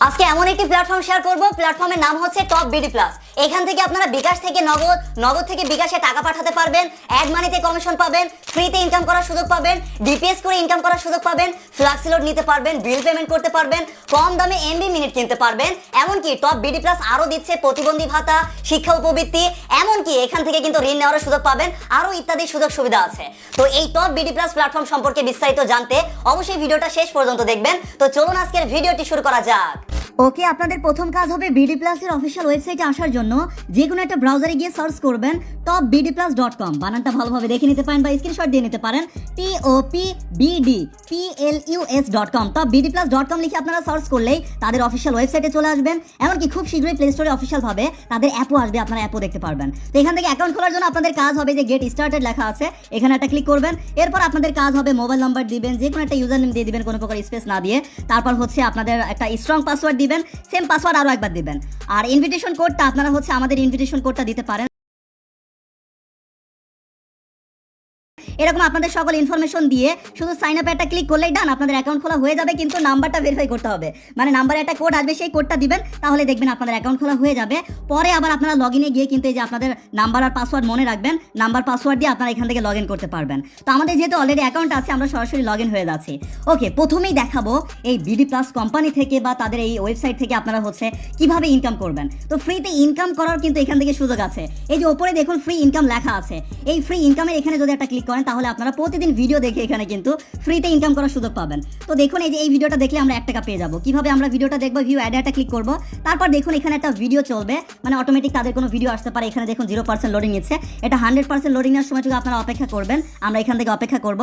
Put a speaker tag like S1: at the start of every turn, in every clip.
S1: আজকে এমন একটি প্ল্যাটফর্ম শেয়ার করব প্ল্যাটফর্মের নাম হচ্ছে টপ বিডি প্লাস এখান থেকে আপনারা বিকাশ থেকে নগদ নগদ থেকে বিকাশে টাকা পাঠাতে পারবেন অ্যাড মানিতে কমিশন পাবেন ফ্রিতে ইনকাম করার সুযোগ পাবেন ডিপিএস করে ইনকাম করার সুযোগ পাবেন ফ্লাক্সি লোড নিতে পারবেন বিল পেমেন্ট করতে পারবেন, কম দামে এমবি মিনিট কিনতে পারবেন, এমনকি টপ বিডি প্লাস আরও দিচ্ছে প্রতিবন্ধী ভাতা, শিক্ষা উপবৃত্তি, এমনকি এখান থেকে কিন্তু ঋণ নেওয়ার সুযোগ পাবেন আরও ইত্যাদি সুযোগ সুবিধা আছে। তো এই টপ বিডি প্লাস প্ল্যাটফর্ম সম্পর্কে বিস্তারিত জানতে অবশ্যই ভিডিওটা শেষ পর্যন্ত দেখবেন। তো চলুন আজকের ভিডিওটি শুরু করা যাক। ওকে, আপনাদের প্রথম কাজ হবে বিডি প্লাসের অফিসিয়াল ওয়েবসাইটে আসার জন্য। যে কোনো একটা ব্রাউজারে গিয়ে সার্চ করবেন top BD plus dot com বানানটা ভালোভাবে দেখে নিতে পারেন বা স্ক্রিনশট দিয়ে নিতে পারেন। T O P BD P L U S dot com top BD plus dot com লিখে আপনারা সার্চ করলেই তাদের অফিসিয়াল ওয়েবসাইটে চলে আসবেন। এমনকি খুব শীঘ্রই প্লে স্টোরে অফিসিয়াল ভাবে তাদের অ্যাপও আসবে, আপনারা অ্যাপও দেখতে পারবেন। তো এখান থেকে অ্যাকাউন্ট খোলার জন্য আপনাদের কাজ হবে যে গেট স্টার্টেড লেখা আছে। এখানে একটা ক্লিক করবেন। এরপর আপনাদের কাজ হবে মোবাইল নাম্বার দিবেন যে কোনো একটা ইউজার নেম দিয়ে দিবেন, কোনো প্রকার স্পেস না দিয়ে। তারপর হচ্ছে আপনাদের একটা স্ট্রং পাসওয়ার্ড দিবেন। সেম পাসওয়ার্ড আরও একবার দিবেন। আর ইনভিটেশন কোডটা আপনারা হচ্ছে আমাদের ইনভিটেশন কোডটা দিতে পারেন। এরকম আপনাদের সকল ইনফরমেশন দিয়ে শুধু সাইন আপ একটা ক্লিক করলেই ডান আপনাদের অ্যাকাউন্ট খোলা হয়ে যাবে, কিন্তু নাম্বারটা ভেরিফাই করতে হবে। মানে নাম্বারে একটা কোড আসবে, সেই কোডটা দিবেন, তাহলে দেখবেন আপনাদের অ্যাকাউন্ট খোলা হয়ে যাবে। পরে আবার আপনারা লগ ইনে গিয়ে কিন্তু এই যে আপনাদের নাম্বার আর পাসওয়ার্ড মনে রাখবেন নাম্বার পাসওয়ার্ড দিয়ে আপনারা এখান থেকে লগ ইন করতে পারবেন। তো আমাদের যেহেতু অলরেডি অ্যাকাউন্ট আছে, আমরা সরাসরি লগ ইন হয়ে যাচ্ছি। ওকে প্রথমেই দেখাবো এই বিডি প্লাস কোম্পানি থেকে বা তাদের এই ওয়েবসাইট থেকে আপনারা হচ্ছে কীভাবে ইনকাম করবেন। তো ফ্রিতে ইনকাম করার কিন্তু এখান থেকে সুযোগ আছে। এই যে ওপরে দেখুন ফ্রি ইনকাম লেখা আছে। এই ফ্রি ইনকামের এখানে যদি একটা ক্লিক করেন তাহলে আপনারা প্রতিদিন ভিডিও দেখে এখানে কিন্তু ফ্রিতে ইনকাম করার সুযোগ পাবেন। তো দেখুন, এই যে এই ভিডিওটা দেখলে আমরা এক টাকা পেয়ে যাব। কীভাবে আমরা ভিডিওটা দেখব? ভিউ অ্যাডাটা ক্লিক করব। তারপর দেখুন, এখানে একটা ভিডিও চলবে। মানে অটোমেটিক তাদের কোনো ভিডিও আসতে পারে। এখানে দেখুন জিরো পার্সেন্ট লোডিং নিচ্ছে। এটা হান্ড্রেড পার্সেন্ট লোডিং নেওয়ার সময় আপনারা অপেক্ষা করবেন, আমরা এখান থেকে অপেক্ষা করব।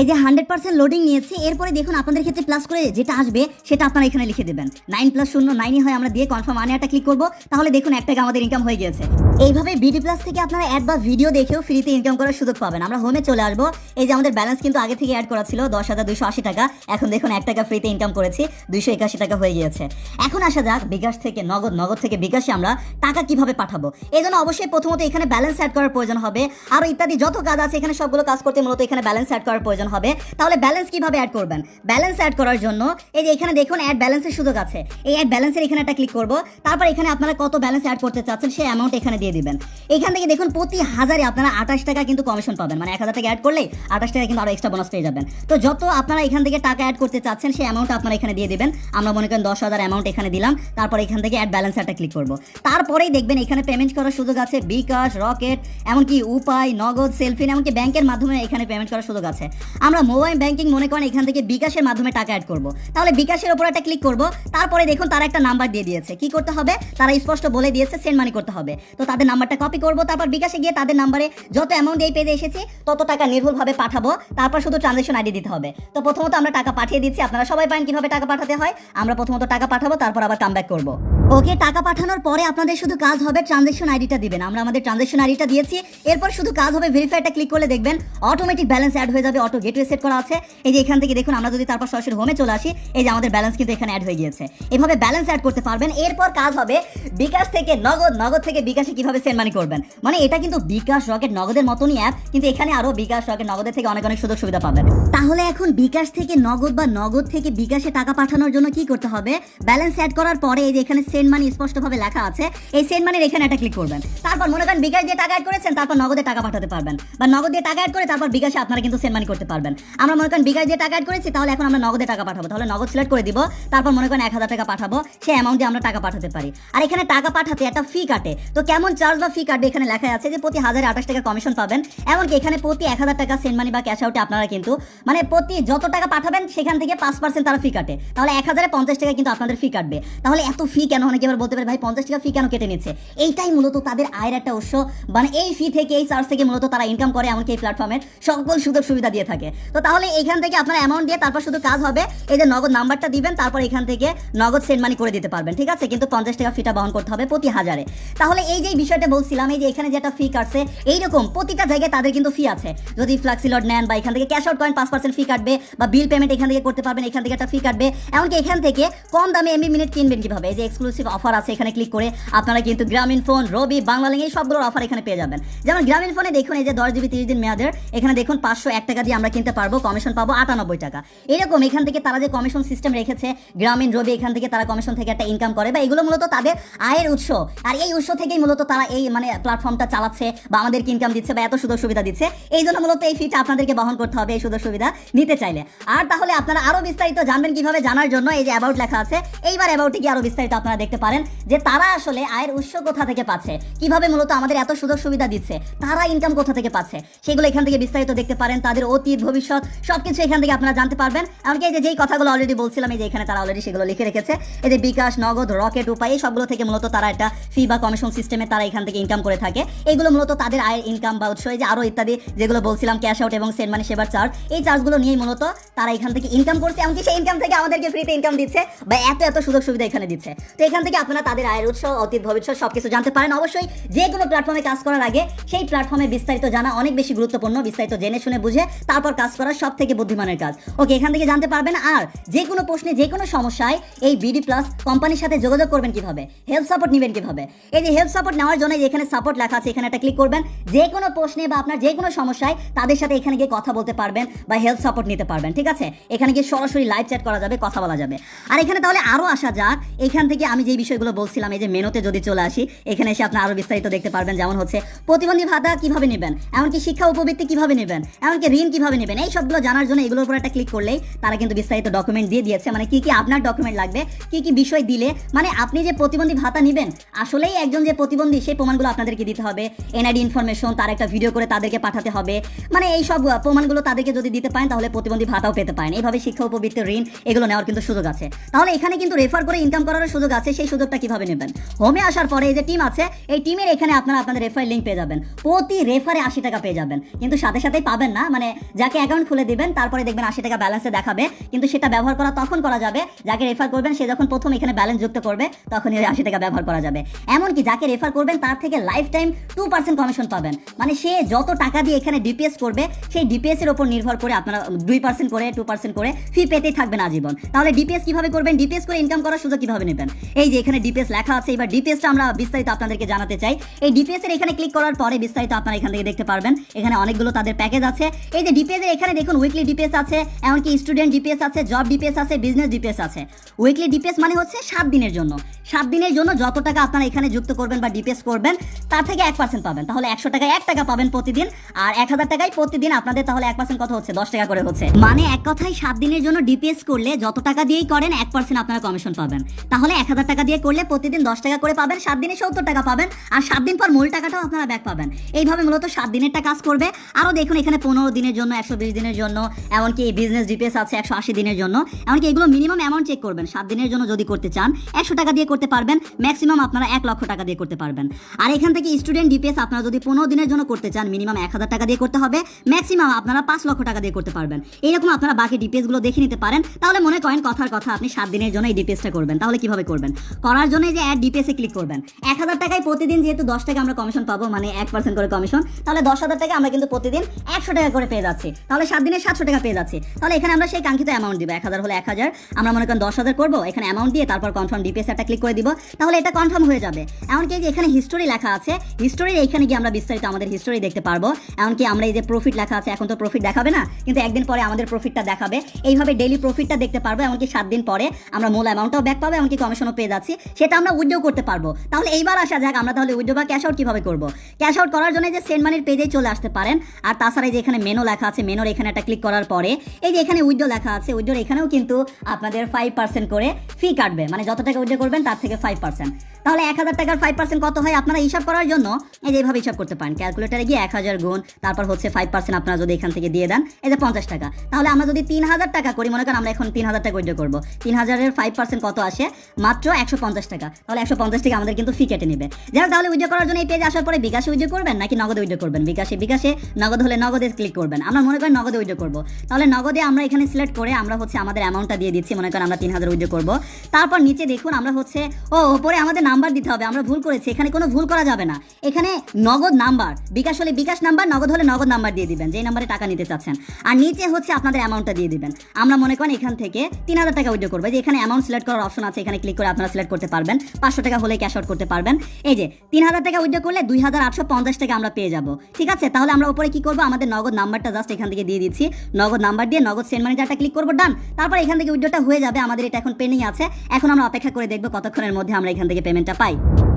S1: এই যে হান্ড্রেড পার্সেন্ট লোডিং নিয়েছে, এরপরে দেখুন আপনাদের ক্ষেত্রে প্লাস করে যেটা আসবে, সেটা আপনারা এখানে লিখে দেবেন। নাইন প্লাস শূন্য নাইনই হয় আমরা দিয়ে কনফার্ম আনে একটা ক্লিক করব, তাহলে দেখুন এক টাকা আমাদের ইনকাম হয়ে গিয়েছে। এইভাবে বিডি প্লাস থেকে আপনারা অ্যাড বা ভিডিও দেখেও ফ্রিতে ইনকাম করার সুযোগ পাবেন। আমরা হোমে চলে আসব। এই যে আমাদের ব্যালেন্স কিন্তু আগে থেকে অ্যাড করা ছিল, দশ হাজার দুইশো আশি টাকা। এখন দেখুন এক টাকা ফ্রিতে ইনকাম করেছি, দুইশো একাশি টাকা হয়ে গিয়েছে। এখন আসা যাক, বিকাশ থেকে, নগদ নগদ থেকে বিকাশে আমরা টাকা কীভাবে পাঠাবো। এই জন্য অবশ্যই প্রথমত এখানে ব্যালেন্স অ্যাড করার প্রয়োজন হবে। আরও ইত্যাদি যত কাজ আছে, এখানে সবগুলো কাজ করতে মূলত এখানে ব্যালেন্স অ্যাড করার প্রয়োজন হবে, তাহলে ব্যালেন্স কীভাবে অ্যাড করবেন? ব্যালেন্স অ্যাড করার জন্য এই যে এখানে দেখুন অ্যাড ব্যালেন্সের সুযোগ আছে। এই অ্যাড ব্যালেন্সের এখানে একটা ক্লিক করব, তারপর এখানে আপনারা কত ব্যালেন্স অ্যাড করতে চাচ্ছেন সেই অ্যামাউন্ট এখানে দিয়ে দিবেন। এখান থেকে দেখুন প্রতি হাজারে আপনারা আঠাশ টাকা কিন্তু কমিশন পাবেন মানে এক হাজার টাকা অ্যাড করলেই আঠাশ টাকা কিন্তু আরও এক্সট্রা বোনাস পেয়ে যাবেন। তো যত আপনারা এখান থেকে টাকা অ্যাড করতে চাচ্ছেন, সেই অ্যামাউন্ট আপনারা এখানে দিয়ে দিবেন। আমরা মনে করেন দশ হাজার অ্যামাউন্ট এখানে দিলাম, তারপর এখান থেকে অ্যাড ব্যালেন্স একটা ক্লিক করব। তারপরেই দেখবেন এখানে পেমেন্ট করার সুযোগ আছে বিকাশ রকেট এমনকি উপায় নগদ সেলফিন এমনকি ব্যাংকের মাধ্যমে এখানে পেমেন্ট করার সুযোগ আছে। আমরা মোবাইল ব্যাংকিং মনে করেন এখান থেকে বিকাশের মাধ্যমে টাকা অ্যাড করব। তাহলে বিকাশের উপর একটা ক্লিক করব, তারপরে দেখুন তারা একটা নাম্বার দিয়ে দিয়েছে। কি করতে হবে? তারা স্পষ্ট বলে দিয়েছে সেন্ড মানি করতে হবে। তো তাদের নাম্বারটা কপি করব, তারপর বিকাশে গিয়ে তাদের নাম্বারে যত অ্যামাউন্ট এই পেজে এসেছে, তত টাকা নির্ভুলভাবে পাঠাবো। তারপর শুধু ট্রানজেকশন আইডি দিতে হবে। তো প্রথমত আমরা টাকা পাঠিয়ে দিচ্ছি। আপনারা সবাই পারেন কীভাবে টাকা পাঠাতে হয়। আমরা প্রথমত টাকা পাঠাবো, তারপর আবার কাম ব্যাক করব। ওকে, টাকা পাঠানোর পরে আপনাদের শুধু কাজ হবে ট্রানজেকশন আইডিটা দিবেন। আমরা আমাদের ট্রানজেকশন আইডিটা দিয়েছি। এরপর শুধু কাজ হবে ভেরিফাইটা ক্লিক করলে দেখবেন অটোমেটিক ব্যালেন্স অ্যাড হয়ে যাবে অটো গেটওয়ে সেট করা আছে। এই যে এখান থেকে দেখুন, আমরা যদি তারপর সরাসরি হোমে চলে আসি, এই যে আমাদের ব্যালেন্স কিন্তু এখানে অ্যাড হয়ে গিয়েছে। এভাবে ব্যালেন্স অ্যাড করতে পারবেন। এরপর কাজ হবে বিকাশ থেকে নগদ নগদ থেকে বিকাশে কীভাবে সেন্ড মানি করবেন। মানে এটা কিন্তু বিকাশ রকেট নগদের মতনই অ্যাপ কিন্তু এখানে আরও বিকাশ রকেট নগদের থেকে অনেক অনেক সুযোগ সুবিধা পাবেন। তাহলে এখন বিকাশ থেকে নগদ বা নগদ থেকে বিকাশে টাকা পাঠানোর জন্য কি করতে হবে? ব্যালেন্স অ্যাড করার পরে এই যে এখানে সেন্ড মানি স্পষ্টভাবে লেখা আছে, এই সেন্ড মানির এখানে একটা ক্লিক করবেন। তারপর মনে করেন বিকাশ দিয়ে টাকা অ্যাড করেছেন, তারপর নগদে টাকা পাঠাতে পারবেন। বা নগদ দিয়ে টাকা অ্যাড করে তারপর বিকাশে আপনারা কিন্তু সেন্ড মানি করতে পারবেন। আমরা মনে করেন বিকাশ দিয়ে টাকা অ্যাড করেছি, তাহলে এখন আমরা নগদে টাকা পাঠাবো। তাহলে নগদ সিলেক্ট করে দিব, তারপর মনে করেন এক হাজার টাকা পাঠাবো সেই অ্যামাউন্ট দিয়ে আমরা টাকা পাঠাতে পারি। আর এখানে টাকা পাঠাতে একটা ফি কাটে। তো কেমন চার্জ বা ফি কাটবে এখানে লেখা আছে যে প্রতি হাজারে আঠাশ টাকা কমিশন পাবেন, এমনকি এখানে প্রতি এক হাজার টাকা সেন্ড মানি বা ক্যাশ আউটে আপনারা কিন্তু মানে প্রতি যত টাকা পাঠাবেন, সেখান থেকে পাঁচ পার্সেন্ট তারা ফি কাটে। তাহলে এক হাজারে পঞ্চাশ টাকা কিন্তু আপনাদের ফি কাটবে। তাহলে এত ফি কেন অনেকে এবার বলতে পারে, ভাই, পঞ্চাশ টাকা ফি কেন কেটে নিচ্ছে? এইটাই মূলত তাদের আয়ের একটা উৎস। মানে এই ফি থেকে, এই চার্জ থেকে মূলত তারা ইনকাম করে, এমনকি এই প্ল্যাটফর্মের সকল সুযোগ সুবিধা দিয়ে থাকে। তো তাহলে এইখান থেকে আপনার অ্যামাউন্ট দিয়ে তারপর শুধু কাজ হবে, এই যে নগদ নাম্বারটা দিবেন, তারপর এখান থেকে নগদ সেন্ড মানি করে দিতে পারবেন, ঠিক আছে? কিন্তু পঞ্চাশ টাকা ফিটা বহন করতে হবে প্রতি হাজারে। তাহলে এই যে বিষয়টা বলছিলাম, এই যে এখানে যে একটা ফি কাটছে, এইরকম প্রতিটা জায়গায় তাদের কিন্তু ফি আছে। যদি ফ্লাক্সিলড নেন বা এখান থেকে ক্যাশ আউট করেন পাঁচ পার্সেন্ট ফি কাটবে, বা বিল পেমেন্ট এখান থেকে করতে পারবেন, এখান থেকে একটা ফি কাটবে। এমনকি এখান থেকে কম দামে এমবি মিনিট কিনবেন কীভাবে? এই যে এক্সক্লুসিভ এক্সক্লুসিভ অফার আছে, এখানে ক্লিক করে আপনারা কিন্তু গ্রামীণ ফোন রবি বাংলালিং এই সবগুলোর অফার এখানে পেয়ে যাবেন। যেমন গ্রামীণ ফোনে দেখুন, এই যে দশ জিবি তিরিশ দিন মেয়াদের, এখানে দেখুন পাঁচশো এক টাকা দিয়ে আমরা কিনতে পারব কমিশন পাবো আটানব্বই টাকা। এরকম এখান থেকে তারা যে কমিশন সিস্টেম রেখেছে, গ্রামীণ রবি এখান থেকে তারা কমিশন থেকে একটা ইনকাম করে, বা এগুলো মূলত তাদের আয়ের উৎস। আর এই উৎস থেকেই মূলত তারা এই মানে প্ল্যাটফর্মটা চালাচ্ছে, বা আমাদেরকে ইনকাম দিচ্ছে, বা এত সুযোগ সুবিধা দিচ্ছে। এই জন্য মূলত এই ফিটা আপনাদেরকে বহন করতে হবে, এই সুযোগ সুবিধা নিতে চাইলে। আর তাহলে আপনারা আরও বিস্তারিত জানবেন কীভাবে জানার জন্য এই যে অ্যাবাউট লেখা আছে, এইবার অ্যাবাউটে গিয়ে আরও বিস্তারিত আপনারা দেখতে পারেন যে তারা আসলে আয়ের উৎস কোথা থেকে পাচ্ছে, কীভাবে মূলত আমাদের এত সুযোগ সুবিধা দিচ্ছে, তারা ইনকাম কোথা থেকে পাচ্ছে, সেগুলো এখান থেকে বিস্তারিত দেখতে পারেন, তাদের অতীত ভবিষ্যৎ, সবকিছু এখান থেকে আপনারা জানতে পারবেন। এমনকি এই যে যেই কথাগুলো অলরেডি বলছিলাম, এই যে এখানে তারা অলরেডি সেগুলো লিখে রেখেছে, এই যে বিকাশ, নগদ, রকেট উপায় এই সবগুলো থেকে মূলত তারা একটা ফি বা কমিশন সিস্টেমে তারা এখান থেকে ইনকাম করে থাকে। এগুলো মূলত তাদের আয়ের ইনকাম বা উৎস, এই যে আরও ইত্যাদি যেগুলো বলছিলাম ক্যাশ আউট এবং সেন্ড মানি সেবার চার্জ এই চার্জগুলো নিয়েই মূলত তারা এখান থেকে ইনকাম করছে। এমনকি সেই ইনকাম থেকে আমাদেরকে ফ্রিতে ইনকাম দিচ্ছে বা এত এত সুযোগ সুবিধা এখানে দিচ্ছে। তো এখান থেকে আপনারা তাদের আয়ের উৎস, অতীত, ভবিষ্যৎ সবকিছু জানতে পারেন। অবশ্যই যে কোনো প্ল্যাটফর্মে কাজ করার আগে সেই প্ল্যাটফর্মে বিস্তারিত জানা অনেক বেশি গুরুত্বপূর্ণ, বিস্তারিত জেনে শুনে বুঝে, তারপর কাজ করা সব থেকে বুদ্ধিমানের কাজ। ওকে, এখান থেকে জানতে পারবেন আর যে কোনো প্রশ্নে, যে কোনো সমস্যায় এই বিডি প্লাস কোম্পানির সাথে যোগাযোগ করবেন কীভাবে? হেল্প সাপোর্ট নেবেন কীভাবে? এই যে হেল্প সাপোর্ট নেওয়ার জন্য এখানে সাপোর্ট লেখা আছে, এখানে একটা ক্লিক করবেন। যে কোনো প্রশ্নে বা আপনার যে কোনো সমস্যায় তাদের সাথে এখানে গিয়ে কথা বলতে পারবেন বা হেল্প সাপোর্ট নিতে পারবেন, ঠিক আছে? এখানে গিয়ে সরাসরি লাইভ চ্যাট করা যাবে, কথা বলা যাবে। আর এখানে তাহলে আরও আসা যাক, এখান থেকে আমি যে বিষয়গুলো বলছিলাম, এই যে মেনুতে যদি চলে আসি, এখানে এসে আপনি আরও বিস্তারিত দেখতে পারবেন, যেমন হচ্ছে প্রতিবন্ধী ভাতা কীভাবে নেবেন? এমনকি শিক্ষা উপবৃত্তি কীভাবে নেবেন? এমনকি ঋণ কীভাবে নেবেন। এই সবগুলো জানার জন্য এগুলোর উপর একটা ক্লিক করলেই তারা কিন্তু বিস্তারিত ডকুমেন্ট দিয়ে দিয়েছে। মানে কি কি আপনার ডকুমেন্ট লাগবে, কি কি বিষয় দিলে মানে আপনি যে প্রতিবন্ধী ভাতা নেবেন, আসলেই একজন যে প্রতিবন্ধী, সেই প্রমাণগুলো আপনাদেরকে দিতে হবে। এনআইডি ইনফরমেশন তার একটা ভিডিও করে তাদেরকে পাঠাতে হবে। মানে এই সব প্রমাণগুলো তাদেরকে যদি দিতে পারেন, তাহলে প্রতিবন্ধী ভাতাও পেতে পারেন। এইভাবে শিক্ষা উপবৃত্তি ঋণ, এগুলো নেওয়ার কিন্তু সুযোগ আছে। তাহলে এখানে কিন্তু রেফার করে ইনকাম করার সুযোগ আছে, সেই সুযোগটা কীভাবে নেবেন? হোমে আসার পরে এই যে টিম আছে, এই টিমের এখানে আপনারা আপনাদের রেফার লিঙ্ক পেয়ে যাবেন। প্রতি রেফারে আশি টাকা পেয়ে যাবেন। কিন্তু সাথে সাথেই পাবেন না মানে যাকে অ্যাকাউন্ট খুলে দিবেন, তারপরে দেখবেন আশি টাকা ব্যালেন্সে দেখাবে। কিন্তু সেটা ব্যবহার করা তখন করা যাবে। যাকে রেফার করবেন, সে যখন প্রথম এখানে ব্যালেন্স যুক্ত করবে তখন এই আশি টাকা ব্যবহার করা যাবে। এমনকি যাকে রেফার করবেন, তার থেকে life time two percent commission পাবেন। মানে সে যত টাকা দিয়ে এখানে ডিপিএস করবে, সেই ডিপিএস এর উপর নির্ভর করে আপনারা দুই পার্সেন্ট করে টু পার্সেন্ট করে ফি পেতেই থাকবেন আজীবন। তাহলে ডিপিএস কীভাবে করবেন? ডিপিএস করে ইনকাম করার সুযোগ কীভাবে নেবেন? এই যে এখানে ডিপিএস লেখা আছে, এবার ডিপিএসটা আমরা বিস্তারিত আপনাদেরকে জানাতে চাই। এই ডিপিএস এর এখানে ক্লিক করার পরে বিস্তারিত আপনারা এখান থেকে দেখতে পারবেন। এখানে অনেকগুলো তাদের প্যাকেজ আছে। এই যে ডিপিএস এর এখানে দেখুন উইকলি ডিপিএস আছে, এমনকি স্টুডেন্ট ডিপিএস আছে জব ডিপিএস আছে বিজনেস ডিপিএস আছে। উইকলি ডিপিএস মানে হচ্ছে সাত দিনের জন্য। সাত দিনের জন্য যত টাকা আপনারা এখানে যুক্ত করবেন বা ডিপিএস করবেন, তার থেকে এক পার্সেন্ট পাবেন। তাহলে একশো টাকায় এক টাকা পাবেন প্রতিদিন, আর এক হাজার টাকায় প্রতিদিন আপনাদের তাহলে এক পার্সেন্ট কত হচ্ছে? দশ টাকা করে হচ্ছে। মানে এক কথায় সাত দিনের জন্য ডিপিএস করলে যত টাকা দিয়েই করেন, এক পার্সেন্ট আপনারা কমিশন পাবেন। তাহলে এক হাজার টাকা দিয়ে করলে প্রতিদিন দশ টাকা করে পাবেন, সাত দিনে সত্তর টাকা পাবেন, আর সাত দিন পর মূল টাকাটাও আপনারা ব্যাক পাবেন। এইভাবে মূলত সাত দিনেরটা কাজ করবে। আরও দেখুন এখানে পনেরো দিনের জন্য একশো বিশ দিনের জন্য, এমনকি বিজনেস ডিপিএস আছে একশো আশি দিনের জন্য। এমনকি এগুলো মিনিমাম অ্যামাউন্ট চেক করবেন, সাত দিনের জন্য যদি করতে চান, একশো টাকা দিয়ে করতে পারবেন ম্যাক্সিমাম আপনারা এক লক্ষ টাকা দিয়ে করতে পারবেন। আর এখান থেকে স্টুডেন্ট ডিপিএস আপনারা যদি পনেরো দিনের জন্য করতে চান মিনিমাম এক হাজার টাকা দিয়ে করতে হবে ম্যাক্সিমাম আপনারা পাঁচ লক্ষ টাকা দিয়ে করতে পারবেন। এইরকম আপনারা বাকি ডিপিএসগুলো দেখে নিতে পারেন। তাহলে মনে করেন কথার কথা, আপনি সাত দিনের জন্য এই ডিপিএসটা করবেন। তাহলে কীভাবে করবেন? করার জন্য যে অ্যাড ডিপিএস ক্লিক করবেন। এক হাজার টাকায় প্রতিদিন যেহেতু দশ টাকা আমরা কমিশন পাবো মানে এক পার্সেন্ট করে কমিশন তাহলে দশ হাজার টাকা আমরা কিন্তু প্রতিদিন একশো টাকা করে পেয়ে যাচ্ছি। তাহলে সাত দিনে সাতশো টাকা পেয়ে যাচ্ছি। তাহলে এখানে আমরা সেই কাঙ্ক্ষিত অ্যামাউন্ট দিব, এক হাজার হলে এক হাজার। আমরা মনে করেন দশ হাজার করব, এখানে অ্যামাউন্ট দিয়ে তারপর কনফার্ম ডিপিএস একটা ক্লিক করে দিব। তাহলে এটা কনফার্ম হয়ে যাবে। এমনকি এখানে হিস্টোরি লেখা আছে হিস্টোরির এইখানে গিয়ে আমরা বিস্তারিত আমাদের হিস্টোরি দেখতে পারব। এমনকি আমরা এই যে প্রফিট লেখা আছে, এখন তো প্রফিট দেখাবে না, কিন্তু একদিন পরে আমাদের প্রফিটটা দেখাবে। এইভাবে ডেইলি প্রফিটটা দেখতে পারব, এমনকি সাত দিন পরে আমরা মূল অ্যামাউন্টটাও ব্যাক পাবো, এমনকি কমিশনও পেয়ে যাচ্ছি। সেটা আমরা উইড্রো করতে পারব। তাহলে এইবার আসা যাক, আমরা তাহলে উইড্রো বা ক্যাশ আউট কীভাবে করব। ক্যাশ আউট করার জন্য যে সেন্ড মানির পেজে চলে আসতে পারেন। আর তাছাড়া যে এখানে মেনু লেখা আছে মেনর এখানে একটা ক্লিক করার পরে, এই যে এখানে উইড্রো লেখা আছে উইড্রোর এখানেও কিন্তু আপনাদের ফাইভ পার্সেন্ট করে ফি কাটবে। মানে যত টাকা উইড্রো করবেন, তার থেকে ফাইভ পার্সেন্ট তাহলে এক হাজার টাকার ফাইভ পার্সেন্ট কত হয় আপনারা হিসাব করার জন্য? এই যে এইভাবে হিসাব করতে পারেন। ক্যালকুলেটারে গিয়ে এক হাজার গুণ, তারপর হচ্ছে ফাইভ পার্সেন্ট আপনারা যদি এখান থেকে দিয়ে দেন, এই যে পঞ্চাশ টাকা। তাহলে আমরা যদি তিন হাজার টাকা করি, মনে করেন আমরা এখন তিন হাজার টাকা উইড্রো করব। তিন হাজারের ফাইভ পার্সেন্ট কত আসে? মাত্র একশো পঞ্চাশ টাকা। তাহলে একশো পঞ্চাশ টাকা আমাদের কিন্তু ফি কেটে নেবে। যারা তাহলে উইড্রো করার জন্য এই পেজে আসার পরে বিকাশে উইড্রো করবেন, নাকি নগদে উইড্রো করবেন? বিকাশে বিকাশে নগদ হলে নগদে ক্লিক করবেন। আমরা মনে করেন নগদে উইড্রো করব। তাহলে নগদে আমরা এখানে সিলেক্ট করে আমরা হচ্ছে আমাদের অ্যামাউন্টটা দিয়ে দিচ্ছি, মনে করেন আমরা তিন হাজার উইড্রো করব। তারপর নিচে দেখুন আমরা হচ্ছে, ও, ওপরে আমাদের নাম্বার দিতে হবে, আমরা ভুল করেছি, এখানে কোনো ভুল করা যাবে না। এখানে নগদ নাম্বার, বিকাশ হলে বিকাশ নাম্বার, নগদ হলে নগদ নাম্বার দিয়ে দিবেন, যেই নাম্বারে টাকা নিতে চাচ্ছেন। আর নিচে হচ্ছে আপনাদের অ্যামাউন্টটা দিয়ে দিবেন। আমরা মনে করেন এখান থেকে তিন হাজার টাকা উইড্রো করব যে এখানে অ্যামাউন্ট সিলেক্ট করার অপশন আছে, এখানে ক্লিক করে আপনারা সিলেক্ট করতে পারবেন। পাঁচশো টাকা হলে ক্যাশ আউট করতে পারবেন। এই যে তিন হাজার টাকা উইড্রো করলে দুই হাজার আটশো পঞ্চাশ টাকা আমরা পেয়ে যাব। ঠিক আছে? তাহলে আমরা উপরে কি করব? আমাদের নগদ নাম্বারটা জাস্ট এখান থেকে দিয়ে দিচ্ছি। নগদ নাম্বার দিয়ে নগদ সেন্ড ম্যানেজারটা ক্লিক করব ডান তারপর এখান থেকে উইড্রোটা হয়ে যাবে, আমাদের এটা এখন পেন্ডিং আছে। এখন আমরা অপেক্ষা করে দেখব কতক্ষণের মধ্যে আমরা এখান থেকে ันจะไป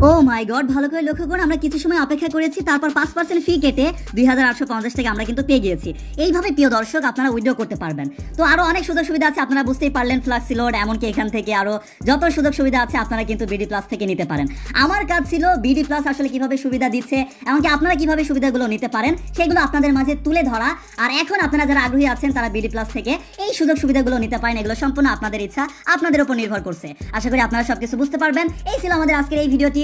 S1: ও মাই গড, ভালো করে লক্ষ্য করুন, আমরা কিছু সময় অপেক্ষা করেছি, তারপর পাঁচ পার্সেন্ট ফি কেটে দুই হাজার আটশো পঞ্চাশ টাকা আমরা কিন্তু পেয়ে গিয়েছি। এইভাবে প্রিয় দর্শক, আপনারা উইড্রো করতে পারবেন। তো আরও অনেক সুযোগ সুবিধা আছে, আপনারা বুঝতেই পারলেন ফ্লাক্সি লোড এমনকি এখান থেকে আরও যত সুযোগ সুবিধা আছে, আপনারা কিন্তু বিডি প্লাস থেকে নিতে পারেন। আমার কাজ ছিল বিডি প্লাস আসলে কীভাবে সুবিধা দিচ্ছে, এমনকি আপনারা কীভাবে সুবিধাগুলো নিতে পারেন, সেগুলো আপনাদের মাঝে তুলে ধরা। আর এখন আপনারা যারা আগ্রহী আছেন, তারা বিডি প্লাস থেকে এই সুযোগ সুবিধাগুলো নিতে পারেন, এগুলো সম্পূর্ণ আপনাদের ইচ্ছা, আপনাদের উপর নির্ভর করছে। আশা করি আপনারা সবকিছু বুঝতে পারবেন। এই ছিল আমাদের আজকের এই ভিডিওটি।